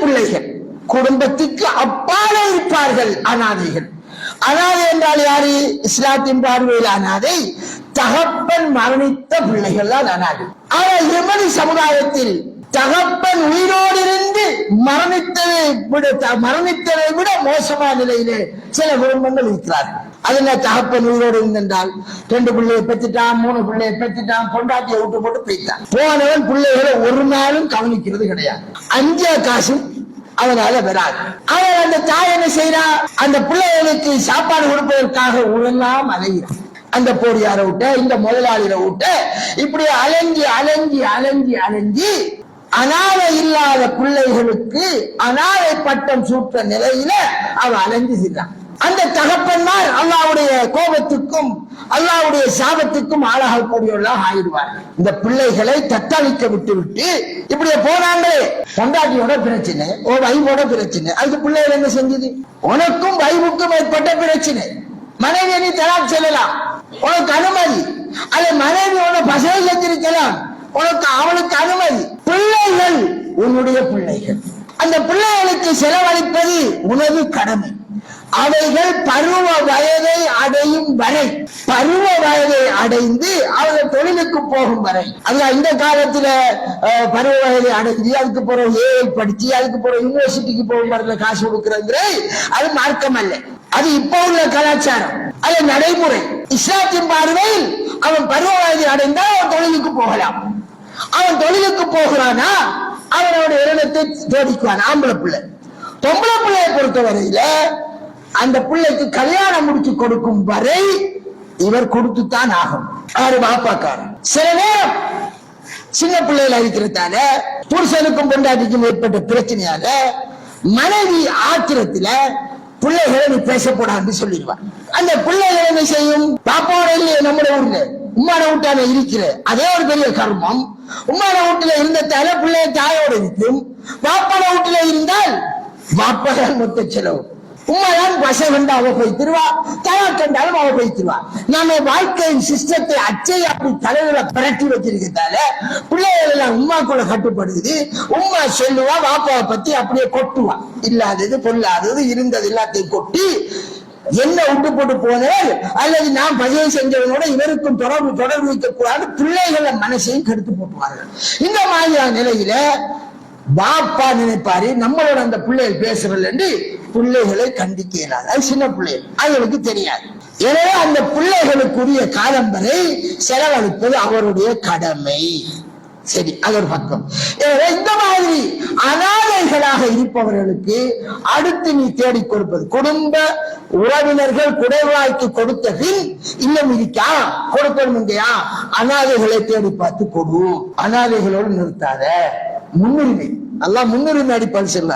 பிள்ளைகள். குடும்பத்துக்கு அப்பாலே இருப்பார்கள் அனாதைகள். அனாதை என்றால் யாரு? இஸ்லாத்தின் பார்வையில் அனாதை. தகப்பன் மரணித்த பிள்ளைகள் தான் அனாதை. ஆனால் எமது சமுதாயத்தில் தகப்பன் உயிரோடு இருந்து மரணித்ததை விட மரணித்ததை விட மோசமான நிலையிலே சில குடும்பங்கள் இருக்கிறார்கள். அதுல தகப்பன் உயிரோடு இருந்தென்றால் ரெண்டு பிள்ளையை பெற்றுட்டான் மூணு பிள்ளையை பெற்றுட்டான் பொண்டாட்டியை விட்டு போட்டு போயிட்டான். போனவன் பிள்ளைகளை ஒரு நாளும் கவனிக்கிறது கிடையாது. அஞ்சா காசும் அவனால வராது. அவன் அந்த தாய் என்ன செய்யறா அந்த பிள்ளைகளுக்கு சாப்பாடு கொடுப்பதற்காக உடலாம் அலைகிறான். அந்த போடியார விட்ட இந்த முதலாளியில விட்ட இப்படி அலைஞ்சி அலைஞ்சி அலைஞ்சி அலைஞ்சி அனாதை இல்லாத பிள்ளைகளுக்கு அனாதை பட்டம் சூட்ட நிலையில அவன் அலைஞ்சு சென்றான் தகப்பன்மார் அல்லாவுடைய கோபத்துக்கும் அல்லாவுடைய சாபத்துக்கும் ஆளாகக்கூடியவர்களாக ஆயிடுவார்கள் இந்த பிள்ளைகளை தத்தளிக்க விட்டு விட்டு இப்படியே போனாங்களே. பொண்டாட்டியோட பிரச்சனை ஓ வைவோட பிரச்சனை அதுக்கு பிள்ளைகள் என்ன செஞ்சது? உனக்கும் வைவுக்கும் ஏற்பட்ட பிரச்சனை. மனைவி நீ தலாக் செல்லலாம் உனக்கு அனுமதி. அல்ல மனைவி உன பசங்க செஞ்சிருக்கலாம் உனக்கு அவளுக்கு அனுமதி. பிள்ளைகள் உன்னுடைய பிள்ளைகள். அந்த பிள்ளைகளுக்கு செலவழிப்பது உனது கடமை. அவைகள் பருவ வயதை அடையும் வரை பருவ வயதை அடைந்து அவர்கள் தொழிலுக்கு போகும் வரை. அதுல இந்த காலத்துல பருவ வயதை அடைஞ்சு அதுக்கு பிறகு ஏஐ படிச்சு அதுக்கு பிறகு யூனிவர்சிட்டிக்கு போகும் வரல காசு கொடுக்கறது அது மார்க்கம் அல்ல அது இப்ப உள்ள கலாச்சாரம். அது நடைமுறை. இஸ்லாத்தின் பார்வையில் அவன் பருவ வயதை அடைந்தால் அவன் தொழிலுக்கு போகலாம். அவன் தொழிலுக்கு போகிறானா? அவனோட இரணத்தை தேடிக்குவான். ஆம்பளை பிள்ளை. பொம்பளை பிள்ளையை பொறுத்தவரையில அந்த பிள்ளைக்கு கல்யாணம் முடிச்சு கொடுக்கும் வரை இவர் கொடுத்துத்தான் ஆகும். ஆறு பாப்பாக்காரன் சில நேரம் சின்ன பிள்ளைகள இருக்கிறதால புருஷனுக்கும் பொண்டாட்டிக்கும் ஏற்பட்ட பிரச்சனையால மனைவி ஆத்திரத்துல பிள்ளைகளை நீ பேசக்கூடாதுன்னு சொல்லிடுவான். அந்த பிள்ளைகள் என்ன செய்யும்? பாப்பாவோட இல்லையே நம்முடைய ஊர்ல. உம்மான வீட்டான இருக்கிற அதே ஒரு பெரிய கர்மம். உம்மான வீட்டுல இருந்ததால பிள்ளைய தாயோட இருக்கும் பாப்பான வீட்டுல இருந்தால் பாப்பாதான் மொத்த செலவு. உண்மைதான் பசை வந்து அவ போய் தயார் கண்டாலும் அவ போய் திருவா. நம்ம வாழ்க்கையின் சிஸ்டத்தை அச்சை அப்படி தலையில பிரட்டி வச்சிருக்கிறதால பிள்ளைகள் எல்லாம் உமாக்குள்ள கட்டுப்படுது. உமா சொல்லுவா வாப்பாவை பத்தி அப்படியே கொட்டுவா. இல்லாதது பொல்லாதது இருந்தது எல்லாத்தையும் கொட்டி என்ன விட்டு போட்டு போனவர் அல்லது நான் பதிவு செஞ்சவனோட இவருக்கும் தொடர்பு தொடர்பு வைக்கக்கூடாது பிள்ளைகளை மனசையும் கெடுத்து போட்டுவார்கள். இந்த மாதிரியான நிலையில பாப்பா நினைப்பாரு நம்மளோட அந்த பிள்ளைகள் பேசுறதுல என்று பிள்ளைகளை கண்டிக்க இயலாது அது சின்ன பிள்ளைகள் அவங்களுக்கு தெரியாது. எனவே அந்த பிள்ளைகளுக்குரிய காலம் வரை செலவழிப்பது அவருடைய கடமை. சரி அது ஒரு பக்கம். எனவே இந்த மாதிரி அனாதைகளாக இருப்பவர்களுக்கு அடுத்து நீ தேடிக் கொடுப்பது குடும்ப உறவினர்கள் குடைவாய்க்கு கொடுத்த பின் இன்னும் இருக்கா? கொடுக்கணும் இல்லையா அனாதைகளை தேடி பார்த்து கொடு. அனாதைகளோடு நிறுத்தாத. முன்னுரிமை. நல்லா முன்னுரிமை அடிப்பால் செல்ல.